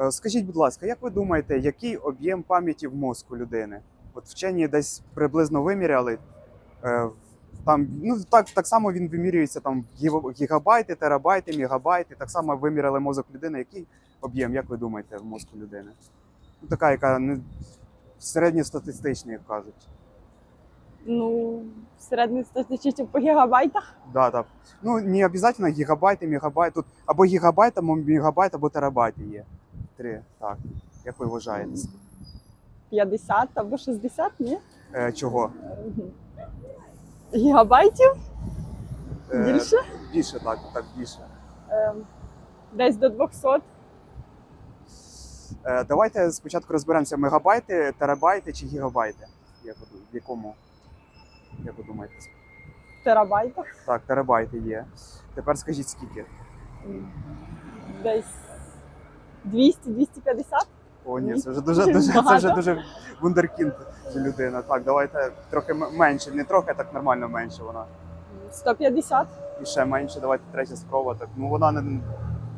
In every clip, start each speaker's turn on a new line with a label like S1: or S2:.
S1: Е, Скажіть, будь ласка, як ви думаєте, який об'єм пам'яті в мозку людини? От вчені десь приблизно виміряли. е, Там, ну, так, так само він вимірюється там гігабайти, терабайти, мегабайти. Так само виміряли мозок людини. Який об'єм, як ви думаєте, в мозку людини? Ну, така, яка не середньостатистична, як кажуть.
S2: Ну, середньостатистично по гігабайтах.
S1: Да, так. Ну, не обов'язково гігабайти, мегабайти. Тут або гігабайт, або мегабайт, або терабайти є. Три. Так. Як ви вважаєте?
S2: 50 або 60, ні?
S1: Е, чого?
S2: Гігабайтів
S1: Е,
S2: більше?
S1: Більше, так, так, більше.
S2: Ем, Десь до 200.
S1: Е, давайте спочатку розберемося: мегабайти, терабайти чи гігабайти. Як ви, в якому? Як ви думаєте?
S2: терабайтах.
S1: Так, терабайти є. Тепер скажіть скільки?
S2: Десь 200-250.
S1: О, ні, це вже дуже, дуже, це вже дуже вундеркінд людина. Так, давайте трохи менше, не трохи, так нормально менше вона.
S2: 150.
S1: І ще менше, давайте третя спроба. Так, ну вона не.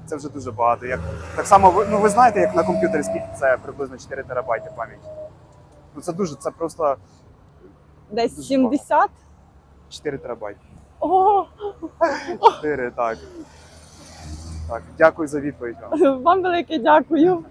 S1: Це вже дуже багато. Як, так само, ви, ну ви знаєте, як на комп'ютері скільки це приблизно 4 терабайти пам'яті. Ну це дуже, це просто
S2: Десь
S1: Дуже
S2: 70.
S1: 4 терабайти.
S2: О,
S1: 4, так. Так, дякую за відповідь вам.
S2: вам велике дякую.